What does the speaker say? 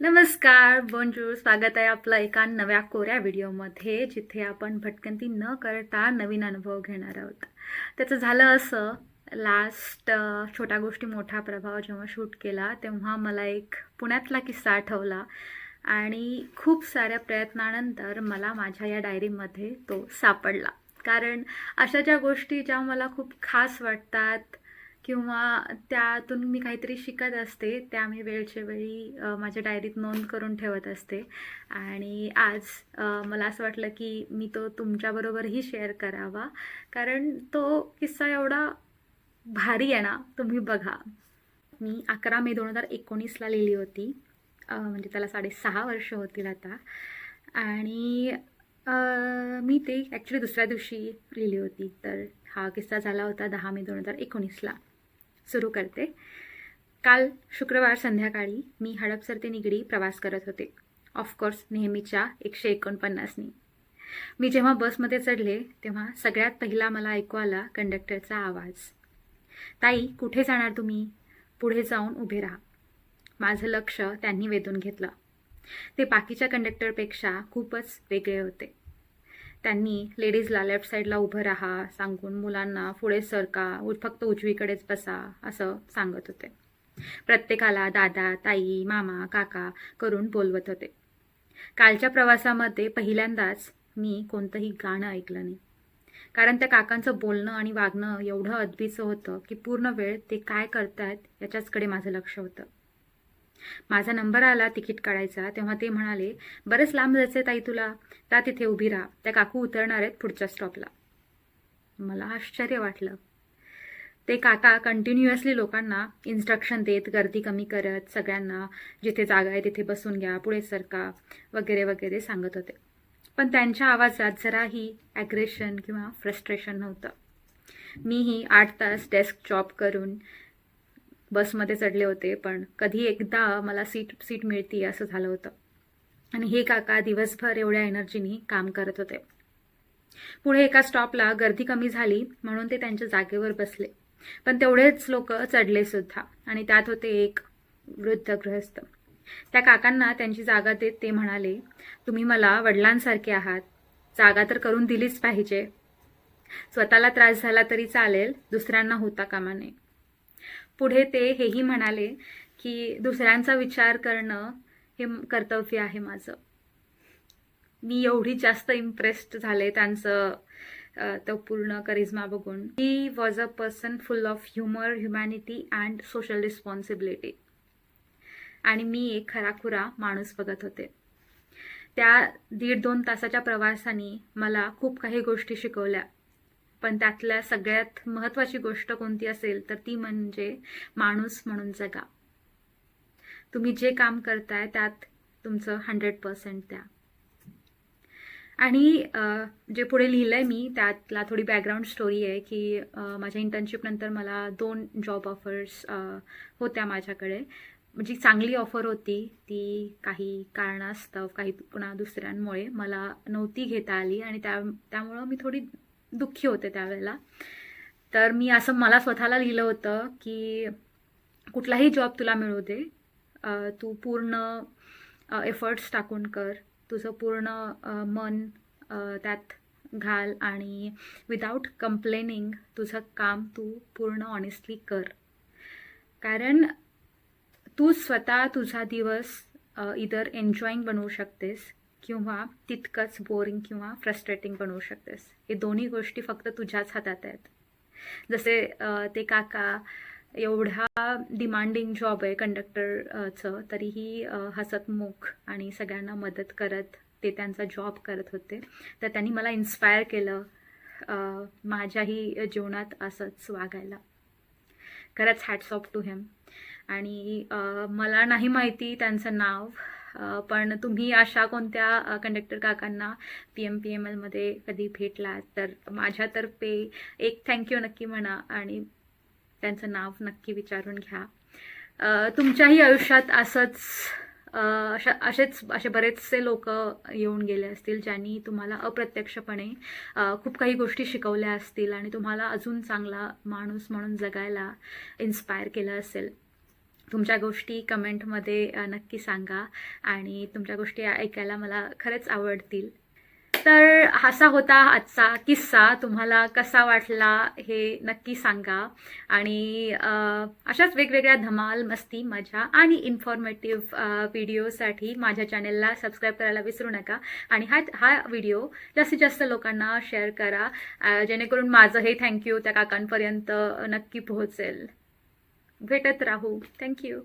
नमस्कार बोंजूर स्वागत आहे आपलं एका नव्या कोऱ्या व्हिडिओमध्ये जिथे आपण भटकंती न करता नवीन अनुभव घेणार आहोत. त्याचं झालं असं लास्ट छोट्या गोष्टी मोठा प्रभाव जेव्हा शूट केला तेव्हा मला एक पुण्यातला किस्सा आठवला. आणि खूप साऱ्या प्रयत्नानंतर मला माझ्या या डायरीमध्ये तो सापडला. कारण अशा ज्या गोष्टी ज्या मला खूप खास वाटतात किंवा त्यातून मी काहीतरी शिकत असते त्या मी वेळच्या वेळी माझ्या डायरीत नोंद करून ठेवत असते. आणि आज मला असं वाटलं की मी तो तुमच्याबरोबरही शेअर करावा. कारण तो किस्सा एवढा भारी आहे ना तुम्ही बघा. मी अकरा मे दोन हजार एकोणीसला लिहिली होती. म्हणजे त्याला साडेसहा वर्ष होतील आता. आणि मी ते ॲक्च्युली दुसऱ्या दिवशी लिहिली होती. तर हा किस्सा झाला होता दहा मे दोन हजार एकोणीसला. सुरू करते. काल शुक्रवार संध्याकाळी मी हडपसर ते निगडी प्रवास करत होते. ऑफकोर्स नेहमीच्या एकशे एकोणपन्नासनी. मी जेव्हा बसमध्ये चढले तेव्हा सगळ्यात पहिला मला ऐकू आला कंडक्टरचा आवाज. ताई कुठे जाणार तुम्ही? पुढे जाऊन उभे राहा. माझं लक्ष त्यांनी वेधून घेतलं. ते बाकीच्या कंडक्टरपेक्षा खूपच वेगळे होते. त्यांनी लेडीजला लेफ्ट साईडला उभं राहा सांगून मुलांना पुढे सरका फक्त उजवीकडेच बसा असं सांगत होते. प्रत्येकाला दादा ताई मामा काका करून बोलवत होते. कालच्या प्रवासामध्ये पहिल्यांदाच मी कोणतंही गाणं ऐकलं नाही. कारण त्या काकांचं बोलणं आणि वागणं एवढं अदबीचं होतं की पूर्ण वेळ ते काय करतायत याच्याचकडे माझं लक्ष होतं. माझा नंबर आला तिकीट काढायचा तेव्हा ते म्हणाले बरंच लांब जायचंय ताई तुला. त्या तिथे उभी राहा. त्या काकू उतरणार आहेत पुढच्या स्टॉपला मला आश्चर्य वाटलं. ते काका कंटिन्युअसली लोकांना इन्स्ट्रक्शन देत गर्दी कमी करत सगळ्यांना जिथे जागा आहे तिथे बसून घ्या पुढे सरका वगैरे वगैरे सांगत होते. पण त्यांच्या आवाजात जराही ॲग्रेशन किंवा फ्रस्ट्रेशन नव्हतं. मीही आठ तास डेस्क जॉब करून बसमध्ये चढले होते पण कधी एकदा मला सीट सीट मिळती असं झालं होतं. आणि हे काका दिवसभर एवढ्या एनर्जीनी काम करत होते. पुढे एका स्टॉपला गर्दी कमी झाली म्हणून ते त्यांच्या जागेवर बसले. पण तेवढेच लोक चढले सुद्धा आणि त्यात होते एक वृद्ध गृहस्थ त्या काकांना त्यांची जागा देत ते म्हणाले तुम्ही मला वडिलांसारखे आहात. जागा तर करून दिलीच पाहिजे. स्वतःला त्रास झाला तरी चालेल दुसऱ्यांना होता कामा नये. पुढे ते हेही म्हणाले की दुसऱ्यांचा विचार करणं हे कर्तव्य आहे माझं. मी एवढी जास्त इम्प्रेस्ड झाले त्यांचं तो पूर्ण करिश्मा बघून. He was a person full of humour humanity and social responsibility आणि मी एक खराखुरा माणूस बघत होते. त्या दीड दोन तासाच्या प्रवासाने मला खूप काही गोष्टी शिकवल्या. पण त्यातल्या सगळ्यात महत्त्वाची गोष्ट कोणती असेल तर ती म्हणजे माणूस म्हणून जगा. तुम्ही जे काम करताय त्यात तुमचं हंड्रेड पर्सेंट द्या. आणि जे पुढे लिहिलंय मी त्यातला थोडी बॅकग्राऊंड स्टोरी आहे की माझ्या इंटर्नशिप नंतर मला दोन जॉब ऑफर्स होत्या माझ्याकडे. जी चांगली ऑफर होती ती काही कारणास्तव काही पुन्हा दुसऱ्यांमुळे मला नव्हती घेता आली आणि त्या त्यामुळं मी थोडी दुःखी होते त्यावेळेला. तर मी असं मला स्वतःला लिहिलं होतं की कुठलाही जॉब तुला मिळू दे तू पूर्ण एफर्ट्स टाकून कर. तुझं पूर्ण मन त्यात घाल आणि विदाऊट कंप्लेनिंग तुझं काम तू पूर्ण ऑनेस्टली कर. कारण तू स्वतः तुझा दिवस इदर एन्जॉईंग बनवू शकतेस किंवा तितकंच बोरिंग किंवा फ्रस्ट्रेटिंग बनवू शकतेस. हे दोन्ही गोष्टी फक्त तुझ्याच हातात आहेत. जसे ते काका एवढा डिमांडिंग जॉब आहे कंडक्टरचं तरीही हसतमुख आणि सगळ्यांना मदत करत ते त्यांचा जॉब करत होते. तर त्यांनी मला इन्स्पायर केलं माझ्याही जीवनात असंच वागायला. खरंच हॅट्स ऑफ टू हिम आणि मला नाही माहिती त्यांचं नाव पण तुम्ही अशा कोणत्या कंडक्टर काकांना पी एम पी एम एलमध्ये कधी भेटलात? तर माझ्यातर्फे एक थँक्यू नक्की म्हणा आणि त्यांचं नाव नक्की विचारून घ्या. तुमच्याही आयुष्यात असंच अशा असेच असे बरेचसे लोक येऊन गेले असतील ज्यांनी तुम्हाला अप्रत्यक्षपणे खूप काही गोष्टी शिकवल्या असतील आणि तुम्हाला अजून चांगला माणूस म्हणून जगायला इन्स्पायर केलं असेल. तुमच्या गोष्टी कमेंटमध्ये नक्की सांगा आणि तुमच्या गोष्टी ऐकायला मला खरंच आवडतील. तर असा होता आजचा किस्सा. तुम्हाला कसा वाटला हे नक्की सांगा. आणि अशाच वेगवेगळ्या धमाल मस्ती मजा आणि इन्फॉर्मेटिव्ह व्हिडिओसाठी माझ्या चॅनेलला सबस्क्राईब करायला विसरू नका. आणि हा हा व्हिडिओ जास्तीत जास्त लोकांना शेअर करा जेणेकरून माझं हे थँक्यू त्या काकांपर्यंत नक्की पोहोचेल. भेटत राहू थँक्यू